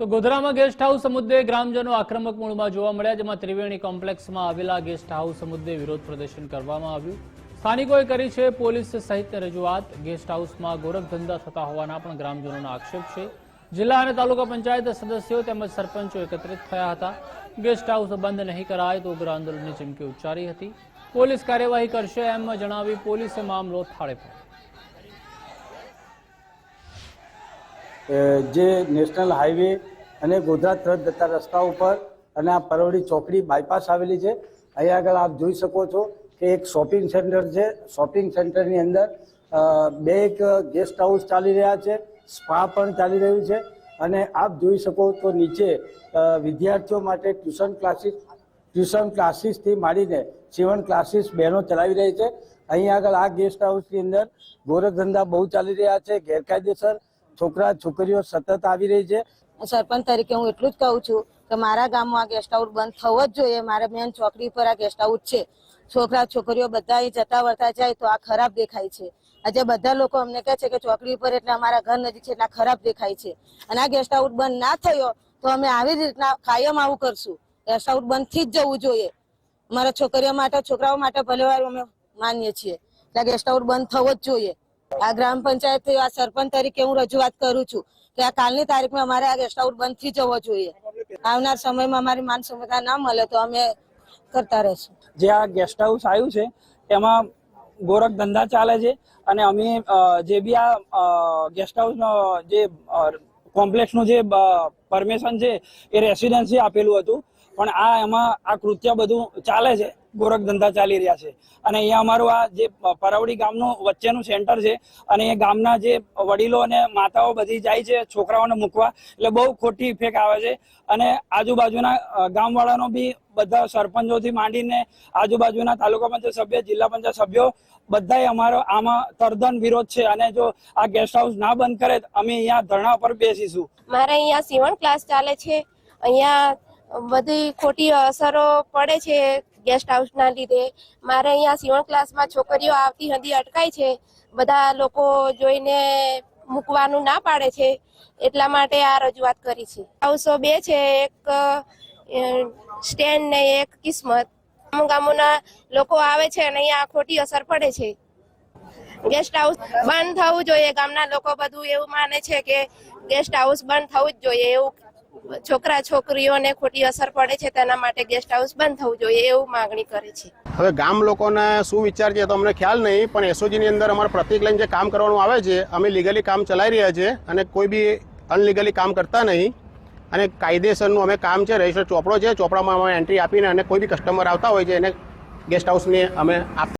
તો ગોધરામાં guest house મુદ્દે ગ્રામજનો આક્રમક મૂળમાં જોવા મળ્યા, જેમાં ત્રિવેણી કોમ્પ્લેક્સમાં આવેલા ગેસ્ટ હાઉસ મુદ્દે વિરોધ પ્રદર્શન કરવામાં આવ્યું. સ્થાનિકોએ કરી છે પોલીસ સહિત રજૂઆત. ગેસ્ટ હાઉસમાં ગોરખધંધા થતા હોવાના પણ ગ્રામજનોનો આક્ષેપ છે. જિલ્લા અને તાલુકા પંચાયત સદસ્યો તેમજ સરપંચો એકત્રિત થયા હતા. ગેસ્ટ હાઉસ બંધ નહીં કરાય તો ઉગ્ર આંદોલનની ચીમકી ઉચ્ચારી હતી. પોલીસ કાર્યવાહી કરશે એમ જણાવી પોલીસે મામલો થાળે પાડ્યો જે નેશનલ હાઈવે અને ગોધરા તરફ જતા રસ્તા ઉપર અને આ પરવડી ચોકડી બાયપાસ આવેલી છે. અહીંયા આગળ આપ જોઈ શકો છો કે એક શોપિંગ સેન્ટર છે. શોપિંગ સેન્ટરની અંદર બે એક ગેસ્ટ હાઉસ ચાલી રહ્યા છે. સ્પા પણ ચાલી રહ્યું છે. અને આપ જોઈ શકો તો નીચે વિદ્યાર્થીઓ માટે ટ્યુશન ક્લાસીસ ટ્યુશન ક્લાસીસથી માંડીને સીવણ ક્લાસીસ બહેનો ચલાવી રહી છે. અહીં આગળ આ ગેસ્ટ હાઉસની અંદર ગોરખધંધા બહુ ચાલી રહ્યા છે. ગેરકાયદેસર છોકરા, છોકરીઓ સતત આવી રહી છે. સરપંચ તરીકે હું એટલું જ કહું છું કે મારા ગામમાં આ ગેસ્ટ હાઉસ બંધ થવો જ જોઈએ. મારા મેન ચોકડી પર આ ગેસ્ટ હાઉસ છે. છોકરા, છોકરીઓ બધા જતા વળતા જાય તો આ ખરાબ દેખાય છે. આજે બધા લોકો અમને કહે છે કે ચોકડી પર એટલે અમારા ઘર નજીક છે, એટલે ખરાબ દેખાય છે. અને આ ગેસ્ટ હાઉસ બંધ ના થયો તો અમે આવી રીતના કાયમ આવું કરશું. ગેસ્ટ હાઉસ બંધથી જ જવું જોઈએ. અમારા છોકરીઓ માટે, છોકરાઓ માટે ભલે અમે માનીએ છીએ. એટલે ગેસ્ટ હાઉસ બંધ થવો જ જોઈએ. આ ગ્રામ પંચાયત આ સરપંચ તરીકે હું રજૂઆત કરું છું કે આ કાલની તારીખમાં અમારે આ ગેસ્ટ હાઉસ બંધથી જવો જોઈએ. આવનાર સમયમાં અમારી માન સંવિધા ના મળે તો અમે કરતા રહેશું. જે આ ગેસ્ટ હાઉસ આવ્યું છે, એમાં ગોરખ ધંધા ચાલે છે અને અમે જે બી આ ગેસ્ટ હાઉસ જે કોમ્પ્લેક્સનું જે પરમિશન છે, એ રેસિડેન્સી આપેલું હતું. પણ આ એમાં આ કૃત્ય બધું ચાલે છે. ગોરખ ધંધા ચાલી રહ્યા છે. અને અહીંયા અમારું આ જે પરવડી ગામનું વચ્ચેનું સેન્ટર છે, અને એ ગામના જે વડીલો અને માતાઓ બધી જાય છે છોકરાઓને મૂકવા, એટલે બહુ ખોટી ઇફેક્ટ આવે છે. અને આજુબાજુના ગામવાળાનો બી બધા સરપંચોથી માંડીને આજુબાજુના તાલુકા પંચાયત સભ્ય, જિલ્લા પંચાયત સભ્યો બધાય અમારો આમાં તરદન વિરોધ છે. અને જો આ ગેસ્ટ હાઉસ ના બંધ કરે, અમે અહીંયા ધરણા પર બેસીશું. મારે અહીંયા સીવણ ક્લાસ ચાલે છે. અહીંયા બધી ખોટી અસરો પડે છે. ગેસ્ટ હાઉસના લીધે મારે અહીંયા સીવણ ક્લાસમાં છોકરીઓ આવતી હદી અટકાય છે. બધા લોકો જોઈને મૂકવાનું ના પાડે છે. એટલા માટે આ રજૂઆત કરી છે. હાઉસો બે છે, એક સ્ટેન્ડ ને એક કિસ્મત. ગામો ગામોના લોકો આવે છે અને અહીંયા ખોટી અસર પડે છે. ગેસ્ટ હાઉસ બંધ થવું જોઈએ. ગામના લોકો બધું એવું માને છે કે ગેસ્ટ હાઉસ બંધ થવું જ જોઈએ. એવું છોકરા છોકરીઓને ખોટી અસર પડે છે તેના માટે ગેસ્ટ હાઉસ બંધ થવું જોઈએ એવું માગણી કરે છે. હવે ગામ લોકોને શું વિચાર છે તો અમને ખ્યાલ નહીં, પણ એસઓજીની અંદર અમારે પ્રતિક લઈને જે કામ કરવાનું આવે છે, અમે લીગલી કામ ચલાવી રહ્યા છીએ અને કોઈ બી અનલીગલી કામ કરતા નહીં. અને કાયદેસરનું અમે કામ છે, રજિસ્ટર ચોપડો છે, ચોપડામાં અમે એન્ટ્રી આપીને અને કોઈ બી કસ્ટમર આવતા હોય છે, એને ગેસ્ટ હાઉસની અમે આપ